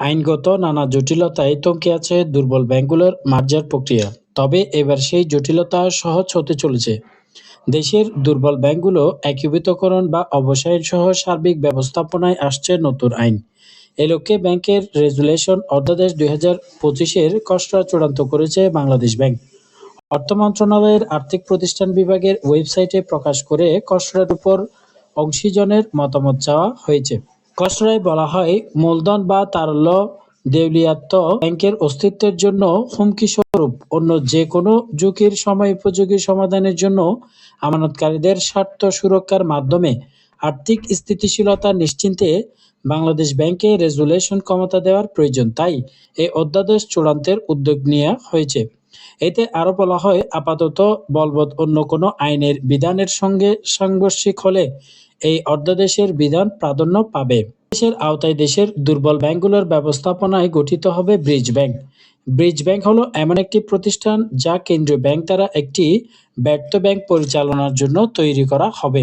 আইনগত নানা জটিলতায় থমকে আছে দুর্বল ব্যাংকগুলোর মার্জার প্রক্রিয়া। তবে এবার সেই জটিলতা সহজ হতে চলেছে। দেশের দুর্বল ব্যাংকগুলো একীভূতকরণ বা অবসায়ন সহ সার্বিক ব্যবস্থাপনায় আসছে নতুন আইন। এ লক্ষ্যে ব্যাংকের রেজুলেশন অধ্যাদেশ দুই হাজার পঁচিশের খসড়া চূড়ান্ত করেছে বাংলাদেশ ব্যাংক। অর্থ মন্ত্রণালয়ের আর্থিক প্রতিষ্ঠান বিভাগের ওয়েবসাইটে প্রকাশ করে খসড়ার উপর অংশীজনের মতামত চাওয়া হয়েছে। খসড়ায় বলা হয়, মূলধন বা তারল্য দেউলিয়াত্ব ব্যাংকের অস্তিত্বের জন্য হুমকি স্বরূপ। অন্য যে কোনো ঝুঁকির সময় উপযোগী সমাধানের জন্য আমানতকারীদের স্বার্থ সুরক্ষার মাধ্যমে আর্থিক স্থিতিশীলতা নিশ্চিন্তে বাংলাদেশ ব্যাংকে রেজুলেশন ক্ষমতা দেওয়ার প্রয়োজন। তাই এ অধ্যাদেশ চূড়ান্তের উদ্যোগ নেওয়া হয়েছে। এতে আরও বলা হয়, আপাতত বলবৎ অন্য কোনো আইনের বিধানের সঙ্গে সাংঘর্ষিক হলে এই অধ্যাদেশের বিধান প্রাধান্য পাবে। দেশের আওতায় দেশের দুর্বল ব্যাংকগুলোর ব্যবস্থাপনায় গঠিত হবে ব্রিজ ব্যাংক। ব্রিজ ব্যাংক হলো এমন একটি প্রতিষ্ঠান যা কেন্দ্রীয় ব্যাংক দ্বারা একটি ব্যর্থ ব্যাংক পরিচালনার জন্য তৈরি করা হবে।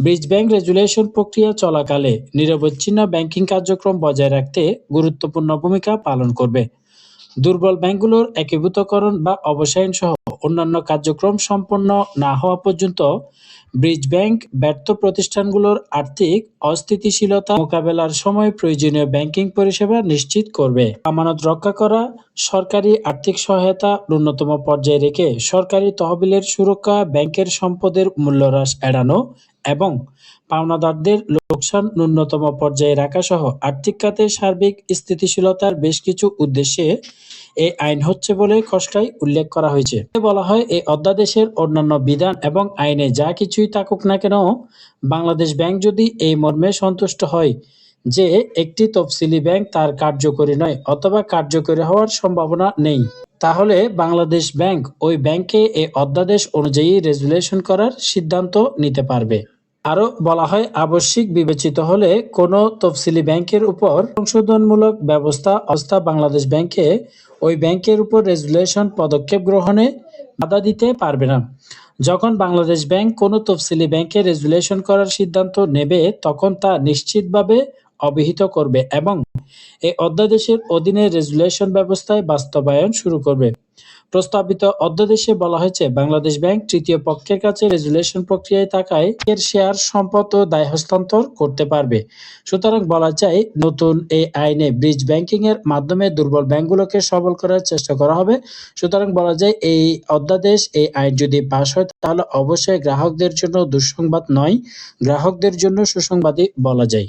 ব্রিজ ব্যাংক রেজুলেশন প্রক্রিয়া চলাকালে নিরবচ্ছিন্ন ব্যাংকিং কার্যক্রম বজায় রাখতে গুরুত্বপূর্ণ ভূমিকা পালন করবে। দুর্বল ব্যাংকগুলোর একীভূতকরণ বা অবসায়ন সহ অন্যান্য কার্যক্রম সম্পন্ন না হওয়া পর্যন্ত ব্রিজ ব্যাংক ব্যর্থ প্রতিষ্ঠানগুলোর আর্থিক অস্থিতিশীলতা মোকাবেলার সময় প্রয়োজনীয় ব্যাংকিং পরিষেবা নিশ্চিত করবে। আমানত রক্ষা করা, সরকারি আর্থিক সহায়তা ন্যূনতম পর্যায়ে রেখে সরকারি তহবিলের সুরক্ষা, ব্যাংকের সম্পদের মূল্যহ্রাস এড়ানো এবং পাওনাদারদের লোকসান ন্যূনতম পর্যায়ে রাখা সহ আর্থিক খাতে সার্বিক স্থিতিশীলতার বেশ কিছু উদ্দেশ্যে এই আইন হচ্ছে বলে খসড়ায় উল্লেখ করা হয়েছে। বলা হয়, এই অধ্যাদেশের অন্যান্য বিধান এবং আইনে যা কিছুই থাকুক না কেন, বাংলাদেশ ব্যাংক যদি এই মর্মে সন্তুষ্ট হয় যে একটি তফসিলি ব্যাংক তার কার্যকরী নয় অথবা কার্যকরী হওয়ার সম্ভাবনা নেই। তাহলে বাংলাদেশ ব্যাংক ওই ব্যাংকে এই অধ্যাদেশ অনুযায়ী রেজুলেশন করার সিদ্ধান্ত নিতে পারবে। আরও বলা হয়, আবশ্যিক বিবেচিত হলে কোনো তফসিলি ব্যাংকের উপর সংশোধনমূলক ব্যবস্থা অবস্থা বাংলাদেশ ব্যাংকে ওই ব্যাংকের উপর রেজুলেশন পদক্ষেপ গ্রহণে বাধা দিতে পারবে না। যখন বাংলাদেশ ব্যাংক কোনো তফসিলি ব্যাংকে রেজুলেশন করার সিদ্ধান্ত নেবে, তখন তা নিশ্চিতভাবে অবহিত করবে এবং এই অধ্যাদেশের অধীনে রেজুলেশন ব্যবস্থায় বাস্তবায়ন শুরু করবে। প্রস্তাবিত অধ্যাদেশে বলা হয়েছে, বাংলাদেশ ব্যাংক তৃতীয় পক্ষের কাছে রেজুলেশন প্রক্রিয়ায় থাকায় এর শেয়ার সম্পদ ও দায় হস্তান্তর করতে পারবে। সুতরাং বলা যায়, নতুন এই আইনে ব্রিজ ব্যাংকিং এর মাধ্যমে দুর্বল ব্যাংকগুলোকে সবল করার চেষ্টা করা হবে। সুতরাং বলা যায়, এই অধ্যাদেশ, এই আইন যদি পাশ হয়, তাহলে অবশ্যই গ্রাহকদের জন্য দুঃসংবাদ নয়, গ্রাহকদের জন্য সুসংবাদই বলা যায়।